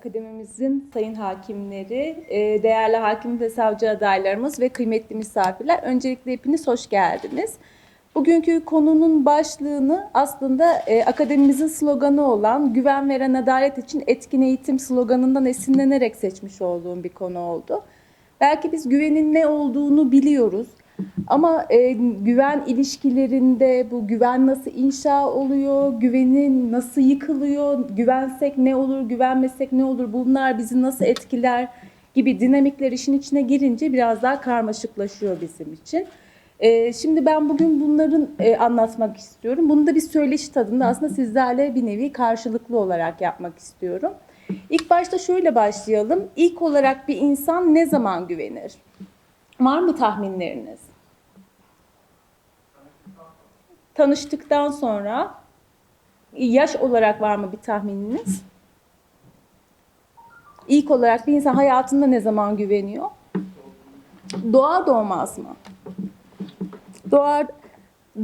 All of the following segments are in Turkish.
Akademimizin sayın hakimleri, e, değerli hakim ve savcı adaylarımız ve kıymetli misafirler, öncelikle hepiniz hoş geldiniz. Bugünkü konunun başlığını aslında e, akademimizin sloganı olan güven veren adalet için etkin eğitim sloganından esinlenerek seçmiş olduğum bir konu oldu. Belki biz güvenin ne olduğunu biliyoruz ama e, güven ilişkilerinde bu güven nasıl inşa oluyor, güvenin nasıl yıkılıyor, güvensek ne olur, güvenmesek ne olur, bunlar bizi nasıl etkiler gibi dinamikler işin içine girince biraz daha karmaşıklaşıyor bizim için. E, şimdi ben bugün bunların e, anlatmak istiyorum. Bunu da bir söyleşi tadında aslında sizlerle bir nevi karşılıklı olarak yapmak istiyorum. İlk başta şöyle başlayalım. İlk olarak bir insan ne zaman güvenir? Var mı tahminleriniz? Tanıştıktan sonra yaş olarak var mı bir tahmininiz? İlk olarak bir insan hayatında ne zaman güveniyor? Doğar doğmaz mı? Doğar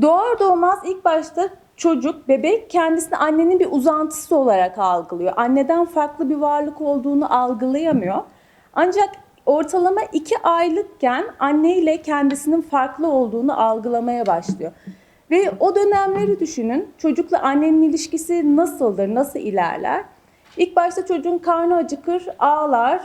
doğar doğmaz ilk başta çocuk, bebek kendisini annenin bir uzantısı olarak algılıyor. Anneden farklı bir varlık olduğunu algılayamıyor. Ancak ortalama iki aylıkken anneyle kendisinin farklı olduğunu algılamaya başlıyor. Ve o dönemleri düşünün. Çocukla annenin ilişkisi nasıldır, nasıl ilerler? İlk başta çocuğun karnı acıkır, ağlar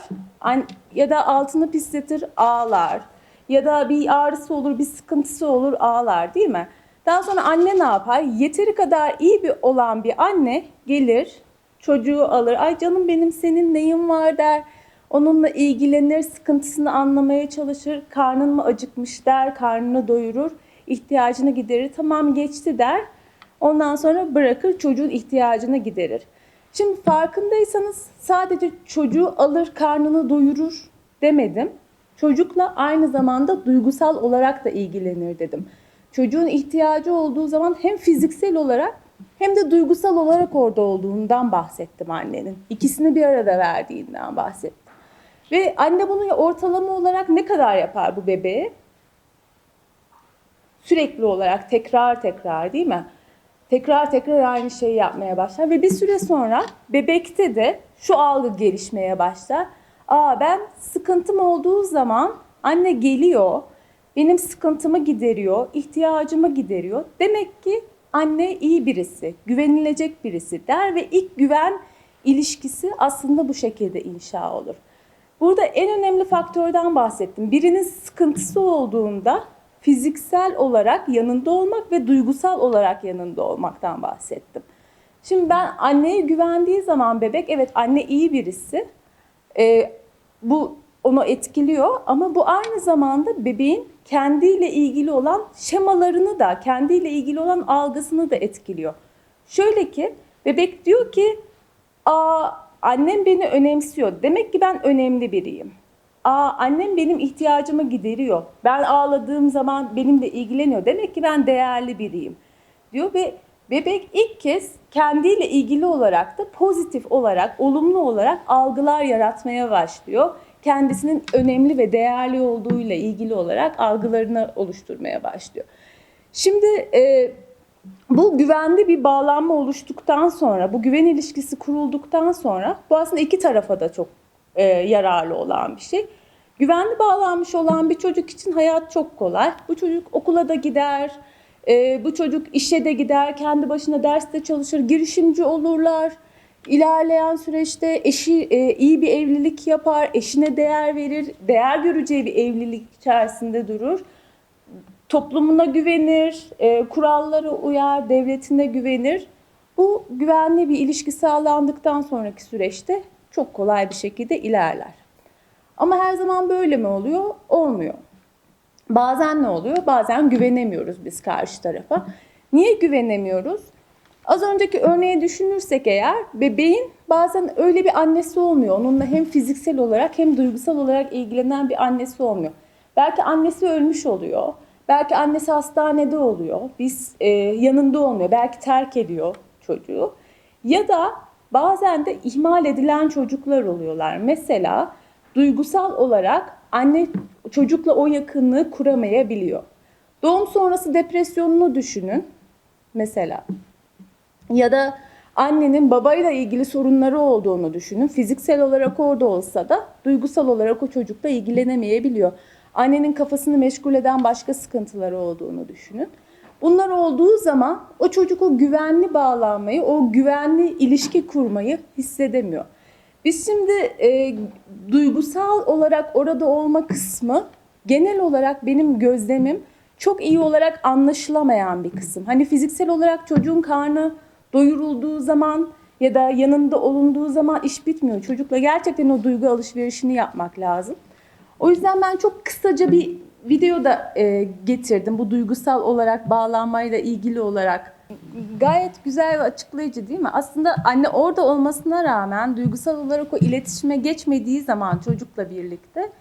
ya da altını pisletir, ağlar. Ya da bir ağrısı olur, bir sıkıntısı olur, ağlar değil mi? Daha sonra anne ne yapar? Yeteri kadar iyi bir olan bir anne gelir, çocuğu alır. Ay canım benim senin neyin var der. Onunla ilgilenir, sıkıntısını anlamaya çalışır. Karnın mı acıkmış der, karnını doyurur, ihtiyacını giderir. Tamam geçti der. Ondan sonra bırakır çocuğun ihtiyacını giderir. Şimdi farkındaysanız sadece çocuğu alır, karnını doyurur demedim. Çocukla aynı zamanda duygusal olarak da ilgilenir dedim. Çocuğun ihtiyacı olduğu zaman hem fiziksel olarak hem de duygusal olarak orada olduğundan bahsettim annenin. İkisini bir arada verdiğinden bahsettim. Ve anne bunu ortalama olarak ne kadar yapar bu bebeğe? Sürekli olarak tekrar tekrar değil mi? Tekrar tekrar aynı şeyi yapmaya başlar ve bir süre sonra bebekte de şu algı gelişmeye başlar. Aa ben sıkıntım olduğu zaman anne geliyor, benim sıkıntımı gideriyor, ihtiyacımı gideriyor. Demek ki anne iyi birisi, güvenilecek birisi der ve ilk güven ilişkisi aslında bu şekilde inşa olur. Burada en önemli faktörden bahsettim. Birinin sıkıntısı olduğunda fiziksel olarak yanında olmak ve duygusal olarak yanında olmaktan bahsettim. Şimdi ben anneye güvendiği zaman bebek evet anne iyi birisi. Ee, bu onu etkiliyor ama bu aynı zamanda bebeğin kendiyle ilgili olan şemalarını da, kendiyle ilgili olan algısını da etkiliyor. Şöyle ki bebek diyor ki Aa, annem beni önemsiyor. Demek ki ben önemli biriyim. Aa, annem benim ihtiyacımı gideriyor. Ben ağladığım zaman benimle ilgileniyor. Demek ki ben değerli biriyim. Diyor ve bebek ilk kez kendiyle ilgili olarak da pozitif olarak, olumlu olarak algılar yaratmaya başlıyor. Kendisinin önemli ve değerli olduğuyla ilgili olarak algılarını oluşturmaya başlıyor. Şimdi e, bu güvenli bir bağlanma oluştuktan sonra, bu güven ilişkisi kurulduktan sonra bu aslında iki tarafa da çok e, yararlı olan bir şey. Güvenli bağlanmış olan bir çocuk için hayat çok kolay. Bu çocuk okula da gider, e, bu çocuk işe de gider, kendi başına derste çalışır, girişimci olurlar. İlerleyen süreçte eşi e, iyi bir evlilik yapar, eşine değer verir, değer göreceği bir evlilik içerisinde durur toplumuna güvenir, e, kurallara uyar, devletine güvenir. Bu güvenli bir ilişki sağlandıktan sonraki süreçte çok kolay bir şekilde ilerler. Ama her zaman böyle mi oluyor? Olmuyor. Bazen ne oluyor? Bazen güvenemiyoruz biz karşı tarafa. Niye güvenemiyoruz? Az önceki örneği düşünürsek eğer bebeğin bazen öyle bir annesi olmuyor. Onunla hem fiziksel olarak hem duygusal olarak ilgilenen bir annesi olmuyor. Belki annesi ölmüş oluyor. Belki annesi hastanede oluyor. Biz e, yanında olmuyor. Belki terk ediyor çocuğu. Ya da bazen de ihmal edilen çocuklar oluyorlar. Mesela duygusal olarak anne çocukla o yakınlığı kuramayabiliyor. Doğum sonrası depresyonunu düşünün mesela. Ya da annenin babayla ilgili sorunları olduğunu düşünün. Fiziksel olarak orada olsa da duygusal olarak o çocukla ilgilenemeyebiliyor. Annenin kafasını meşgul eden başka sıkıntıları olduğunu düşünün. Bunlar olduğu zaman o çocuk o güvenli bağlanmayı, o güvenli ilişki kurmayı hissedemiyor. Biz şimdi e, duygusal olarak orada olma kısmı genel olarak benim gözlemim çok iyi olarak anlaşılamayan bir kısım. Hani fiziksel olarak çocuğun karnı doyurulduğu zaman ya da yanında olunduğu zaman iş bitmiyor. Çocukla gerçekten o duygu alışverişini yapmak lazım. O yüzden ben çok kısaca bir video da e, getirdim. Bu duygusal olarak bağlanmayla ilgili olarak. Gayet güzel ve açıklayıcı değil mi? Aslında anne orada olmasına rağmen duygusal olarak o iletişime geçmediği zaman çocukla birlikte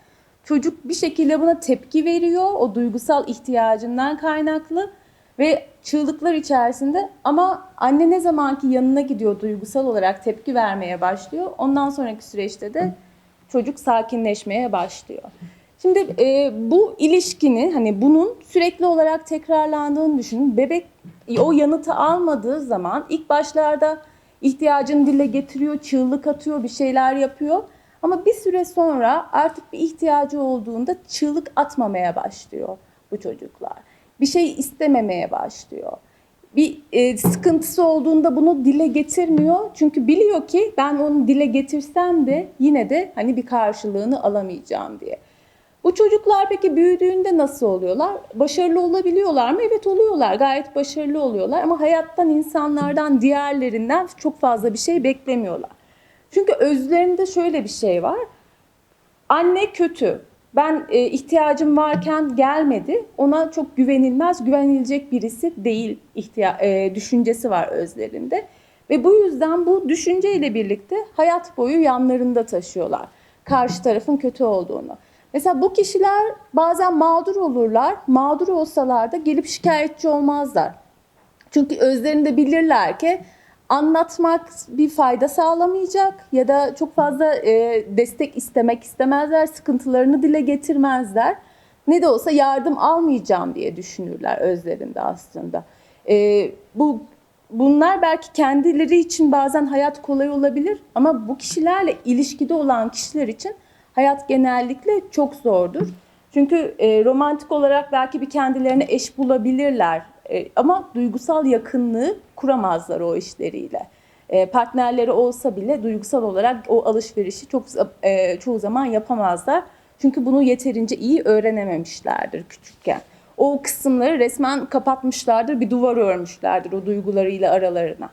çocuk bir şekilde buna tepki veriyor. O duygusal ihtiyacından kaynaklı ve çığlıklar içerisinde ama anne ne zamanki yanına gidiyor duygusal olarak tepki vermeye başlıyor. Ondan sonraki süreçte de çocuk sakinleşmeye başlıyor. Şimdi e, bu ilişkinin hani bunun sürekli olarak tekrarlandığını düşünün. Bebek o yanıtı almadığı zaman ilk başlarda ihtiyacını dile getiriyor, çığlık atıyor, bir şeyler yapıyor. Ama bir süre sonra artık bir ihtiyacı olduğunda çığlık atmamaya başlıyor bu çocuklar. Bir şey istememeye başlıyor. Bir e, sıkıntısı olduğunda bunu dile getirmiyor. Çünkü biliyor ki ben onu dile getirsem de yine de hani bir karşılığını alamayacağım diye. Bu çocuklar peki büyüdüğünde nasıl oluyorlar? Başarılı olabiliyorlar mı? Evet oluyorlar. Gayet başarılı oluyorlar ama hayattan, insanlardan, diğerlerinden çok fazla bir şey beklemiyorlar. Çünkü özlerinde şöyle bir şey var. Anne kötü. Ben e, ihtiyacım varken gelmedi. Ona çok güvenilmez, güvenilecek birisi değil ihtiya e, düşüncesi var özlerinde. Ve bu yüzden bu düşünceyle birlikte hayat boyu yanlarında taşıyorlar. Karşı tarafın kötü olduğunu. Mesela bu kişiler bazen mağdur olurlar. Mağdur olsalar da gelip şikayetçi olmazlar. Çünkü özlerinde bilirler ki anlatmak bir fayda sağlamayacak ya da çok fazla e, destek istemek istemezler, sıkıntılarını dile getirmezler. Ne de olsa yardım almayacağım diye düşünürler özlerinde aslında. E, bu bunlar belki kendileri için bazen hayat kolay olabilir ama bu kişilerle ilişkide olan kişiler için hayat genellikle çok zordur. Çünkü e, romantik olarak belki bir kendilerine eş bulabilirler e, ama duygusal yakınlığı kuramazlar o işleriyle. E, partnerleri olsa bile duygusal olarak o alışverişi çok e, çoğu zaman yapamazlar. Çünkü bunu yeterince iyi öğrenememişlerdir küçükken. O kısımları resmen kapatmışlardır, bir duvar örmüşlerdir o duygularıyla aralarına.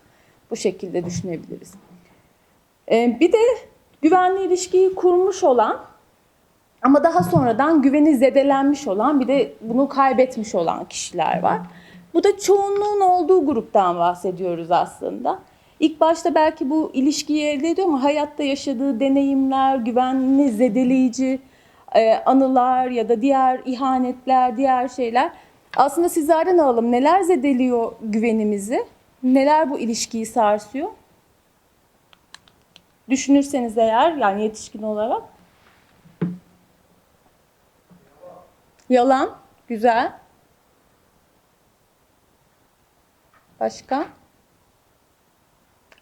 Bu şekilde düşünebiliriz. E, bir de güvenli ilişkiyi kurmuş olan ama daha sonradan güveni zedelenmiş olan bir de bunu kaybetmiş olan kişiler var. Bu da çoğunluğun olduğu gruptan bahsediyoruz aslında. İlk başta belki bu ilişkiyi elde ediyor ama hayatta yaşadığı deneyimler, güvenli zedeleyici e, anılar ya da diğer ihanetler, diğer şeyler. Aslında sizlerden alalım. Neler zedeliyor güvenimizi? Neler bu ilişkiyi sarsıyor? Düşünürseniz eğer yani yetişkin olarak. Yalan. Güzel. Başka?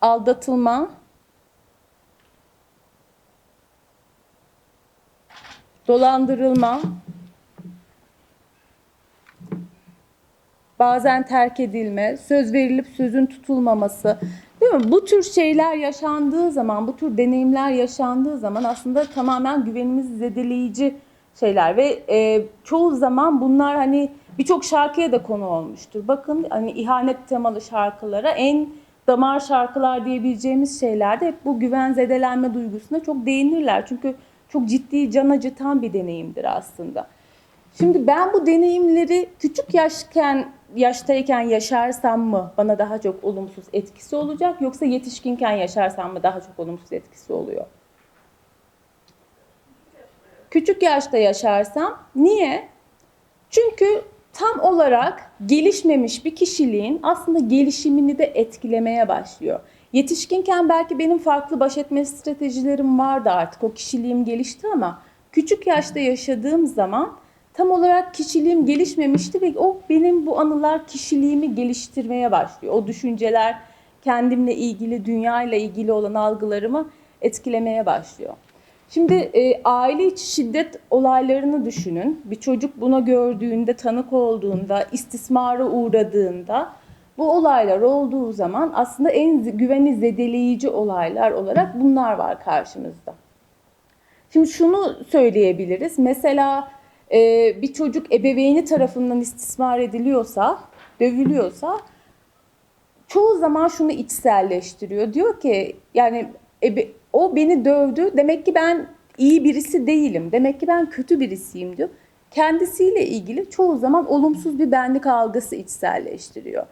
Aldatılma. Dolandırılma. Bazen terk edilme, söz verilip sözün tutulmaması. Değil mi? Bu tür şeyler yaşandığı zaman, bu tür deneyimler yaşandığı zaman aslında tamamen güvenimizi zedeleyici şeyler ve e, çoğu zaman bunlar hani birçok şarkıya da konu olmuştur. Bakın hani ihanet temalı şarkılara en damar şarkılar diyebileceğimiz şeylerde hep bu güven zedelenme duygusuna çok değinirler. Çünkü çok ciddi can acıtan bir deneyimdir aslında. Şimdi ben bu deneyimleri küçük yaşken yaştayken yaşarsam mı bana daha çok olumsuz etkisi olacak yoksa yetişkinken yaşarsam mı daha çok olumsuz etkisi oluyor? Küçük yaşta yaşarsam niye? Çünkü tam olarak gelişmemiş bir kişiliğin aslında gelişimini de etkilemeye başlıyor. Yetişkinken belki benim farklı baş etme stratejilerim vardı artık. O kişiliğim gelişti ama küçük yaşta yaşadığım zaman tam olarak kişiliğim gelişmemişti ve o benim bu anılar kişiliğimi geliştirmeye başlıyor. O düşünceler kendimle ilgili, dünyayla ilgili olan algılarımı etkilemeye başlıyor. Şimdi e, aile içi şiddet olaylarını düşünün. Bir çocuk buna gördüğünde, tanık olduğunda, istismara uğradığında bu olaylar olduğu zaman aslında en güveni zedeleyici olaylar olarak bunlar var karşımızda. Şimdi şunu söyleyebiliriz. Mesela e, bir çocuk ebeveyni tarafından istismar ediliyorsa, dövülüyorsa çoğu zaman şunu içselleştiriyor. Diyor ki yani ebe, o beni dövdü demek ki ben iyi birisi değilim. Demek ki ben kötü birisiyim diyor. Kendisiyle ilgili çoğu zaman olumsuz bir benlik algısı içselleştiriyor.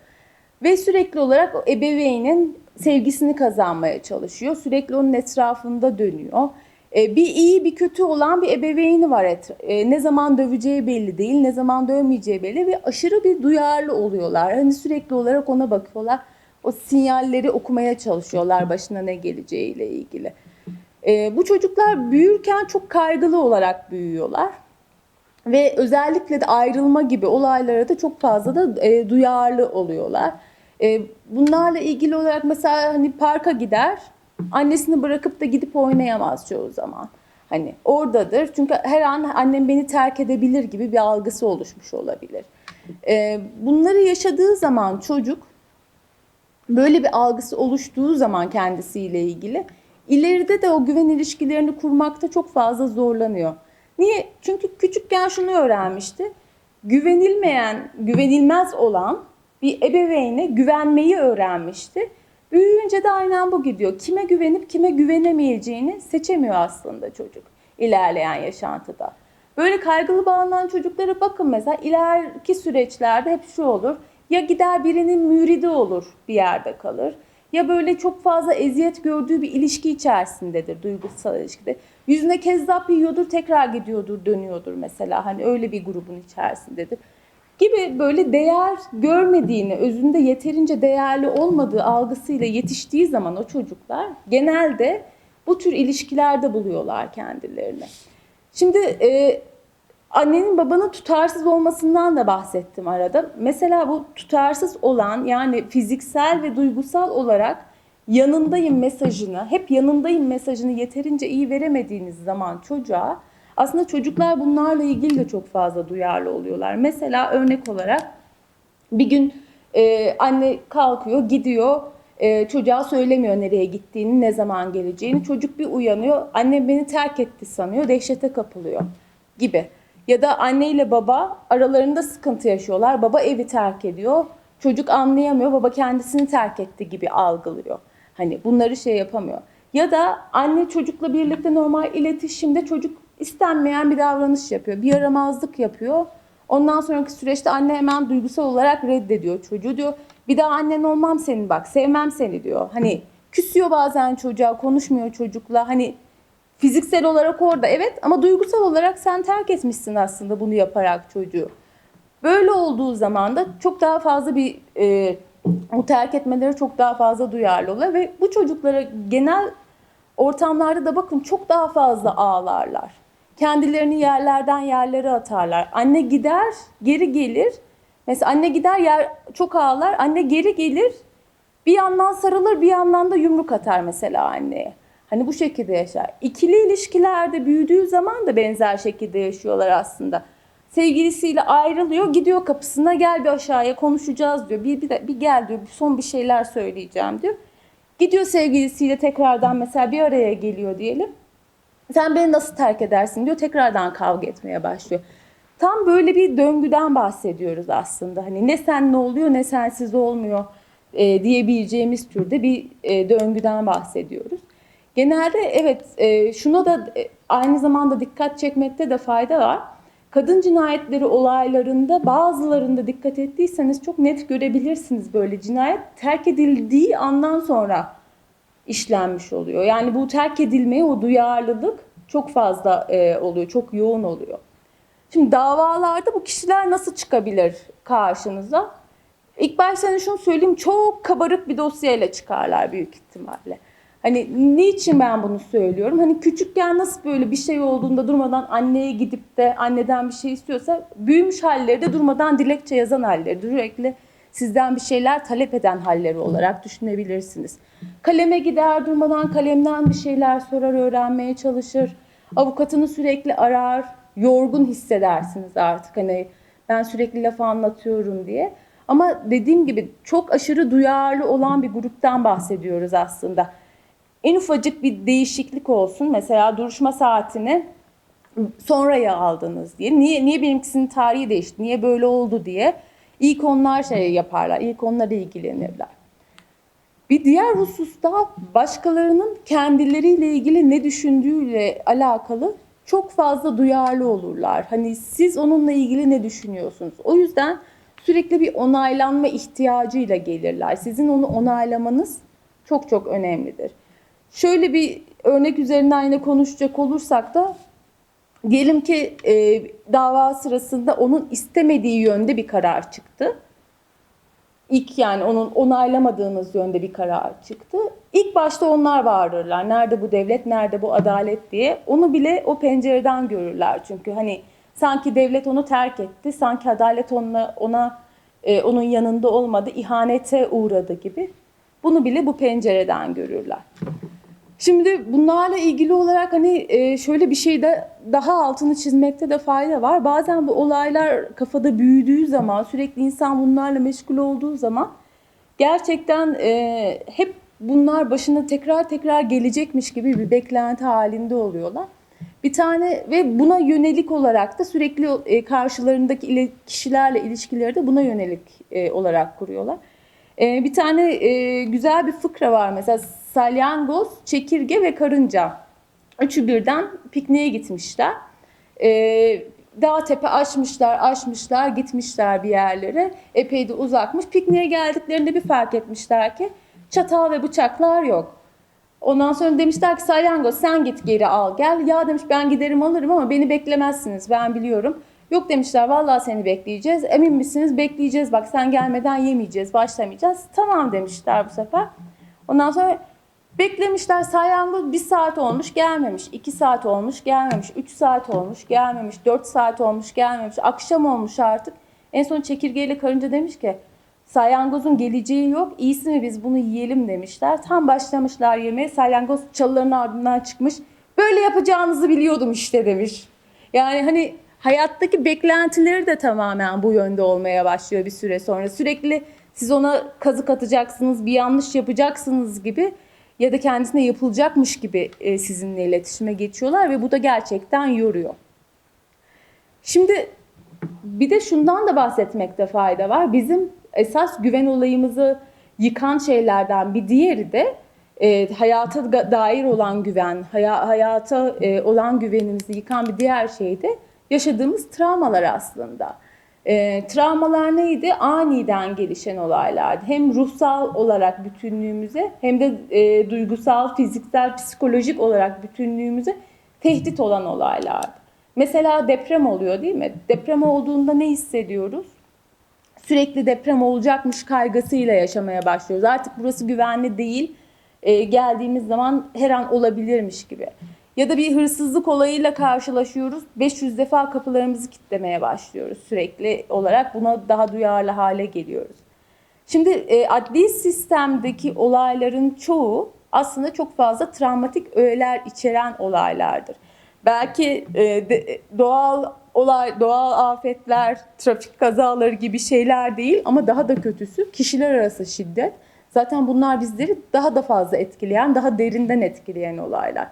Ve sürekli olarak o ebeveynin sevgisini kazanmaya çalışıyor. Sürekli onun etrafında dönüyor. E, bir iyi bir kötü olan bir ebeveyni var. etra- e, Ne zaman döveceği belli değil, ne zaman dövmeyeceği belli ve aşırı bir duyarlı oluyorlar. Hani sürekli olarak ona bakıyorlar. O sinyalleri okumaya çalışıyorlar başına ne geleceğiyle ilgili. E, bu çocuklar büyürken çok kaygılı olarak büyüyorlar. Ve özellikle de ayrılma gibi olaylara da çok fazla da duyarlı oluyorlar. Bunlarla ilgili olarak mesela hani parka gider, annesini bırakıp da gidip oynayamaz çoğu zaman. Hani oradadır çünkü her an annem beni terk edebilir gibi bir algısı oluşmuş olabilir. E, bunları yaşadığı zaman çocuk böyle bir algısı oluştuğu zaman kendisiyle ilgili ileride de o güven ilişkilerini kurmakta çok fazla zorlanıyor. Niye? Çünkü küçükken şunu öğrenmişti. Güvenilmeyen, güvenilmez olan bir ebeveyne güvenmeyi öğrenmişti. Büyüyünce de aynen bu gidiyor. Kime güvenip kime güvenemeyeceğini seçemiyor aslında çocuk ilerleyen yaşantıda. Böyle kaygılı bağlanan çocuklara bakın mesela ileriki süreçlerde hep şu olur. Ya gider birinin müridi olur bir yerde kalır. Ya böyle çok fazla eziyet gördüğü bir ilişki içerisindedir, duygusal ilişkide. Yüzüne kezzap yiyordur, tekrar gidiyordur, dönüyordur mesela. Hani öyle bir grubun içerisindedir. Gibi böyle değer görmediğini, özünde yeterince değerli olmadığı algısıyla yetiştiği zaman o çocuklar genelde bu tür ilişkilerde buluyorlar kendilerini. Şimdi e, annenin babanın tutarsız olmasından da bahsettim arada. Mesela bu tutarsız olan yani fiziksel ve duygusal olarak yanındayım mesajını, hep yanındayım mesajını yeterince iyi veremediğiniz zaman çocuğa aslında çocuklar bunlarla ilgili de çok fazla duyarlı oluyorlar. Mesela örnek olarak bir gün e, anne kalkıyor, gidiyor, e, çocuğa söylemiyor nereye gittiğini, ne zaman geleceğini. Çocuk bir uyanıyor, anne beni terk etti sanıyor, dehşete kapılıyor gibi. Ya da anne ile baba aralarında sıkıntı yaşıyorlar. Baba evi terk ediyor. Çocuk anlayamıyor. Baba kendisini terk etti gibi algılıyor. Hani bunları şey yapamıyor. Ya da anne çocukla birlikte normal iletişimde çocuk istenmeyen bir davranış yapıyor. Bir yaramazlık yapıyor. Ondan sonraki süreçte anne hemen duygusal olarak reddediyor çocuğu diyor. Bir daha annen olmam senin bak sevmem seni diyor. Hani küsüyor bazen çocuğa konuşmuyor çocukla. Hani Fiziksel olarak orada evet ama duygusal olarak sen terk etmişsin aslında bunu yaparak çocuğu. Böyle olduğu zaman da çok daha fazla bir e, o terk etmeleri çok daha fazla duyarlı oluyor ve bu çocuklara genel ortamlarda da bakın çok daha fazla ağlarlar. Kendilerini yerlerden yerlere atarlar. Anne gider, geri gelir. Mesela anne gider yer çok ağlar. Anne geri gelir. Bir yandan sarılır, bir yandan da yumruk atar mesela anneye. Hani bu şekilde yaşar. İkili ilişkilerde büyüdüğü zaman da benzer şekilde yaşıyorlar aslında. Sevgilisiyle ayrılıyor, gidiyor kapısına gel bir aşağıya konuşacağız diyor. Bir, bir, bir gel diyor, son bir şeyler söyleyeceğim diyor. Gidiyor sevgilisiyle tekrardan mesela bir araya geliyor diyelim. Sen beni nasıl terk edersin diyor. Tekrardan kavga etmeye başlıyor. Tam böyle bir döngüden bahsediyoruz aslında. Hani ne sen ne oluyor ne sensiz olmuyor e, diyebileceğimiz türde bir e, döngüden bahsediyoruz. Genelde evet e, şuna da e, aynı zamanda dikkat çekmekte de fayda var. Kadın cinayetleri olaylarında bazılarında dikkat ettiyseniz çok net görebilirsiniz böyle cinayet terk edildiği andan sonra işlenmiş oluyor. Yani bu terk edilmeye o duyarlılık çok fazla e, oluyor, çok yoğun oluyor. Şimdi davalarda bu kişiler nasıl çıkabilir karşınıza? İlk başta hani şunu söyleyeyim, çok kabarık bir dosyayla çıkarlar büyük ihtimalle. Hani niçin ben bunu söylüyorum? Hani küçükken nasıl böyle bir şey olduğunda durmadan anneye gidip de anneden bir şey istiyorsa büyümüş halleri de durmadan dilekçe yazan halleri sürekli sizden bir şeyler talep eden halleri olarak düşünebilirsiniz. Kaleme gider durmadan kalemden bir şeyler sorar, öğrenmeye çalışır. Avukatını sürekli arar, yorgun hissedersiniz artık hani ben sürekli laf anlatıyorum diye. Ama dediğim gibi çok aşırı duyarlı olan bir gruptan bahsediyoruz aslında. En ufacık bir değişiklik olsun. Mesela duruşma saatini sonraya aldınız diye. Niye niye benimkisinin tarihi değişti? Niye böyle oldu diye. İlk onlar şey yaparlar. İlk onlara ilgilenirler. Bir diğer hususta başkalarının kendileriyle ilgili ne düşündüğüyle alakalı çok fazla duyarlı olurlar. Hani siz onunla ilgili ne düşünüyorsunuz? O yüzden sürekli bir onaylanma ihtiyacıyla gelirler. Sizin onu onaylamanız çok çok önemlidir. Şöyle bir örnek üzerinden yine konuşacak olursak da diyelim ki e, dava sırasında onun istemediği yönde bir karar çıktı. İlk yani onun onaylamadığınız yönde bir karar çıktı. İlk başta onlar bağırırlar. Nerede bu devlet, nerede bu adalet diye. Onu bile o pencereden görürler. Çünkü hani sanki devlet onu terk etti, sanki adalet ona, ona e, onun yanında olmadı, ihanete uğradı gibi. Bunu bile bu pencereden görürler. Şimdi bunlarla ilgili olarak hani e, şöyle bir şeyde daha altını çizmekte de fayda var. Bazen bu olaylar kafada büyüdüğü zaman, sürekli insan bunlarla meşgul olduğu zaman gerçekten e, hep bunlar başına tekrar tekrar gelecekmiş gibi bir beklenti halinde oluyorlar. Bir tane ve buna yönelik olarak da sürekli e, karşılarındaki ile, kişilerle ilişkileri de buna yönelik olarak kuruyorlar. Bir tane güzel bir fıkra var mesela salyangoz, çekirge ve karınca. Üçü birden pikniğe gitmişler. E, dağ tepe aşmışlar, aşmışlar, gitmişler bir yerlere. Epey de uzakmış. Pikniğe geldiklerinde bir fark etmişler ki çatal ve bıçaklar yok. Ondan sonra demişler ki salyangoz sen git geri al gel. Ya demiş ben giderim alırım ama beni beklemezsiniz ben biliyorum. Yok demişler vallahi seni bekleyeceğiz. Emin misiniz? Bekleyeceğiz bak sen gelmeden yemeyeceğiz, başlamayacağız. Tamam demişler bu sefer. Ondan sonra beklemişler salyangoz bir saat olmuş gelmemiş. iki saat olmuş gelmemiş. Üç saat olmuş gelmemiş. Dört saat olmuş gelmemiş. Akşam olmuş artık. En son çekirgeyle karınca demiş ki salyangozun geleceği yok. İyisi mi biz bunu yiyelim demişler. Tam başlamışlar yemeye. Salyangoz çalıların ardından çıkmış. Böyle yapacağınızı biliyordum işte demiş. Yani hani hayattaki beklentileri de tamamen bu yönde olmaya başlıyor bir süre sonra. Sürekli siz ona kazık atacaksınız, bir yanlış yapacaksınız gibi ya da kendisine yapılacakmış gibi e, sizinle iletişime geçiyorlar ve bu da gerçekten yoruyor. Şimdi bir de şundan da bahsetmekte fayda var. Bizim esas güven olayımızı yıkan şeylerden bir diğeri de e, hayata dair olan güven, haya, hayata e, olan güvenimizi yıkan bir diğer şey de yaşadığımız travmalar aslında. E, travmalar neydi? Aniden gelişen olaylardı. Hem ruhsal olarak bütünlüğümüze hem de e, duygusal, fiziksel, psikolojik olarak bütünlüğümüze tehdit olan olaylardı. Mesela deprem oluyor değil mi? Deprem olduğunda ne hissediyoruz? Sürekli deprem olacakmış kaygısıyla yaşamaya başlıyoruz. Artık burası güvenli değil. E, geldiğimiz zaman her an olabilirmiş gibi. Ya da bir hırsızlık olayıyla karşılaşıyoruz. 500 defa kapılarımızı kilitlemeye başlıyoruz sürekli olarak. Buna daha duyarlı hale geliyoruz. Şimdi e, adli sistemdeki olayların çoğu aslında çok fazla travmatik öğeler içeren olaylardır. Belki e, de, doğal olay, doğal afetler, trafik kazaları gibi şeyler değil ama daha da kötüsü kişiler arası şiddet. Zaten bunlar bizleri daha da fazla etkileyen, daha derinden etkileyen olaylar.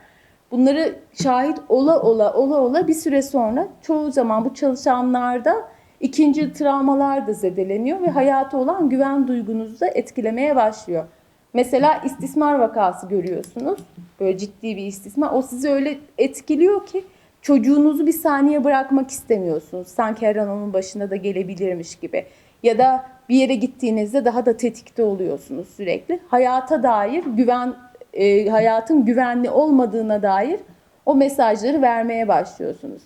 Bunları şahit ola ola ola ola bir süre sonra çoğu zaman bu çalışanlarda ikinci travmalar da zedeleniyor ve hayata olan güven duygunuzu da etkilemeye başlıyor. Mesela istismar vakası görüyorsunuz. Böyle ciddi bir istismar. O sizi öyle etkiliyor ki çocuğunuzu bir saniye bırakmak istemiyorsunuz. Sanki her an onun başına da gelebilirmiş gibi. Ya da bir yere gittiğinizde daha da tetikte oluyorsunuz sürekli. Hayata dair güven e, hayatın güvenli olmadığına dair o mesajları vermeye başlıyorsunuz.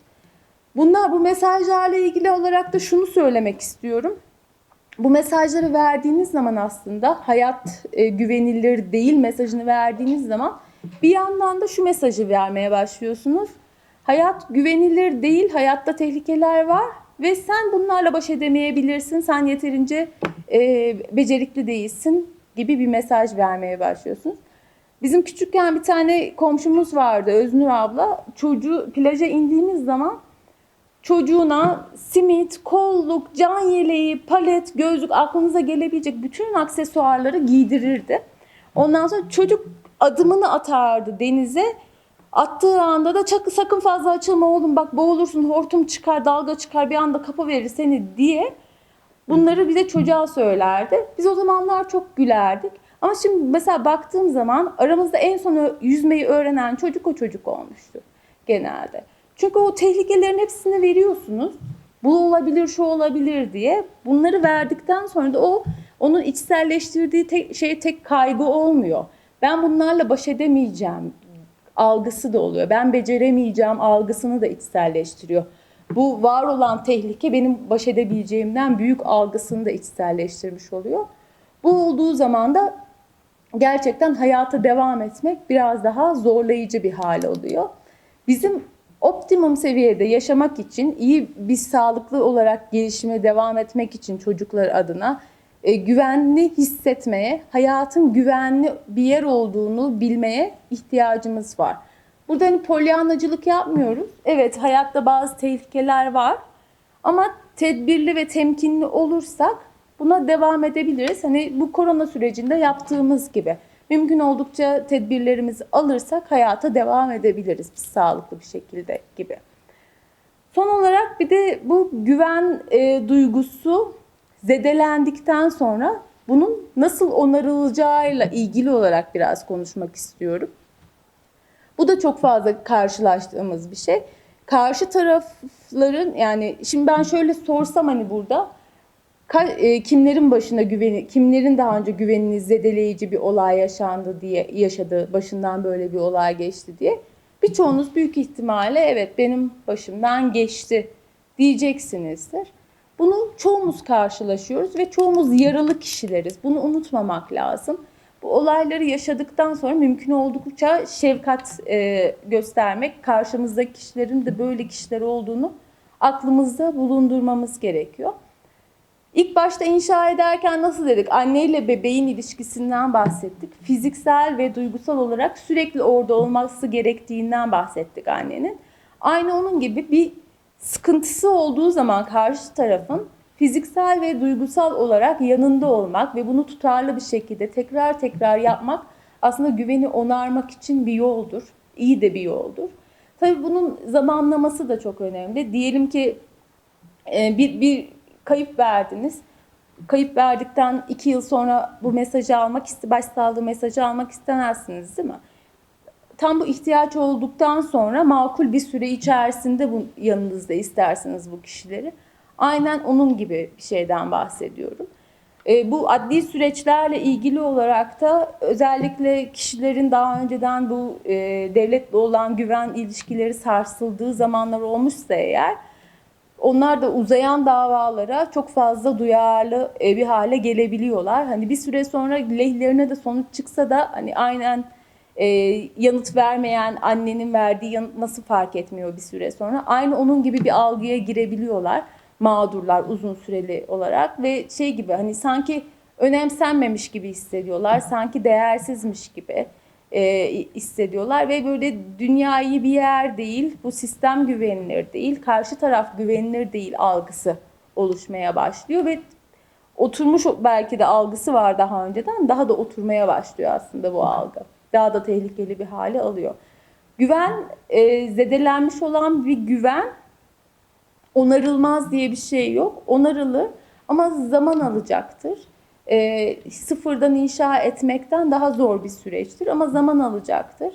Bunlar bu mesajlarla ilgili olarak da şunu söylemek istiyorum. Bu mesajları verdiğiniz zaman aslında hayat e, güvenilir değil mesajını verdiğiniz zaman bir yandan da şu mesajı vermeye başlıyorsunuz. Hayat güvenilir değil, hayatta tehlikeler var ve sen bunlarla baş edemeyebilirsin. Sen yeterince e, becerikli değilsin gibi bir mesaj vermeye başlıyorsunuz. Bizim küçükken bir tane komşumuz vardı Öznur abla. Çocuğu plaja indiğimiz zaman çocuğuna simit, kolluk, can yeleği, palet, gözlük aklınıza gelebilecek bütün aksesuarları giydirirdi. Ondan sonra çocuk adımını atardı denize. Attığı anda da çak, sakın fazla açılma oğlum bak boğulursun hortum çıkar dalga çıkar bir anda kapı verir seni diye bunları bize çocuğa söylerdi. Biz o zamanlar çok gülerdik. Ama şimdi mesela baktığım zaman aramızda en son yüzmeyi öğrenen çocuk o çocuk olmuştu genelde. Çünkü o tehlikelerin hepsini veriyorsunuz. Bu olabilir, şu olabilir diye. Bunları verdikten sonra da o onun içselleştirdiği tek, şey tek kaygı olmuyor. Ben bunlarla baş edemeyeceğim algısı da oluyor. Ben beceremeyeceğim algısını da içselleştiriyor. Bu var olan tehlike benim baş edebileceğimden büyük algısını da içselleştirmiş oluyor. Bu olduğu zaman da gerçekten hayata devam etmek biraz daha zorlayıcı bir hal oluyor. Bizim optimum seviyede yaşamak için, iyi bir sağlıklı olarak gelişime devam etmek için çocuklar adına e, güvenli hissetmeye, hayatın güvenli bir yer olduğunu bilmeye ihtiyacımız var. Burada hani polyanacılık yapmıyoruz. Evet hayatta bazı tehlikeler var. Ama tedbirli ve temkinli olursak buna devam edebiliriz. Hani bu korona sürecinde yaptığımız gibi. Mümkün oldukça tedbirlerimizi alırsak hayata devam edebiliriz biz sağlıklı bir şekilde gibi. Son olarak bir de bu güven e, duygusu zedelendikten sonra bunun nasıl onarılacağıyla ilgili olarak biraz konuşmak istiyorum. Bu da çok fazla karşılaştığımız bir şey. Karşı tarafların yani şimdi ben şöyle sorsam hani burada kimlerin başına güveni, kimlerin daha önce güvenini zedeleyici bir olay yaşandı diye yaşadı, başından böyle bir olay geçti diye. Birçoğunuz büyük ihtimalle evet benim başımdan geçti diyeceksinizdir. Bunu çoğumuz karşılaşıyoruz ve çoğumuz yaralı kişileriz. Bunu unutmamak lazım. Bu olayları yaşadıktan sonra mümkün oldukça şefkat e, göstermek, karşımızdaki kişilerin de böyle kişiler olduğunu aklımızda bulundurmamız gerekiyor. İlk başta inşa ederken nasıl dedik? Anne ile bebeğin ilişkisinden bahsettik. Fiziksel ve duygusal olarak sürekli orada olması gerektiğinden bahsettik annenin. Aynı onun gibi bir sıkıntısı olduğu zaman karşı tarafın fiziksel ve duygusal olarak yanında olmak ve bunu tutarlı bir şekilde tekrar tekrar yapmak aslında güveni onarmak için bir yoldur. İyi de bir yoldur. Tabii bunun zamanlaması da çok önemli. Diyelim ki e, bir, bir kayıp verdiniz. Kayıp verdikten iki yıl sonra bu mesajı almak, başsağlığı mesajı almak istemezsiniz değil mi? Tam bu ihtiyaç olduktan sonra makul bir süre içerisinde bu yanınızda istersiniz bu kişileri. Aynen onun gibi bir şeyden bahsediyorum. E, bu adli süreçlerle ilgili olarak da özellikle kişilerin daha önceden bu e, devletle olan güven ilişkileri sarsıldığı zamanlar olmuşsa eğer onlar da uzayan davalara çok fazla duyarlı e, bir hale gelebiliyorlar. Hani bir süre sonra lehlerine de sonuç çıksa da hani aynen e, yanıt vermeyen annenin verdiği yanıt nasıl fark etmiyor bir süre sonra. Aynı onun gibi bir algıya girebiliyorlar mağdurlar uzun süreli olarak ve şey gibi hani sanki önemsenmemiş gibi hissediyorlar. Sanki değersizmiş gibi e, hissediyorlar ve böyle dünya iyi bir yer değil, bu sistem güvenilir değil, karşı taraf güvenilir değil algısı oluşmaya başlıyor ve oturmuş belki de algısı var daha önceden daha da oturmaya başlıyor aslında bu algı. Daha da tehlikeli bir hale alıyor. Güven e, zedelenmiş olan bir güven onarılmaz diye bir şey yok. Onarılır ama zaman alacaktır. E, sıfırdan inşa etmekten daha zor bir süreçtir ama zaman alacaktır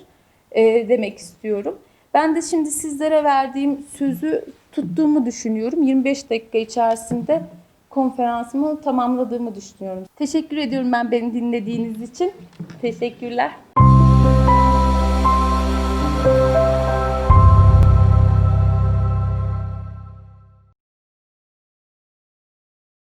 e, demek istiyorum. Ben de şimdi sizlere verdiğim sözü tuttuğumu düşünüyorum. 25 dakika içerisinde konferansımı tamamladığımı düşünüyorum. Teşekkür ediyorum ben beni dinlediğiniz için. Teşekkürler.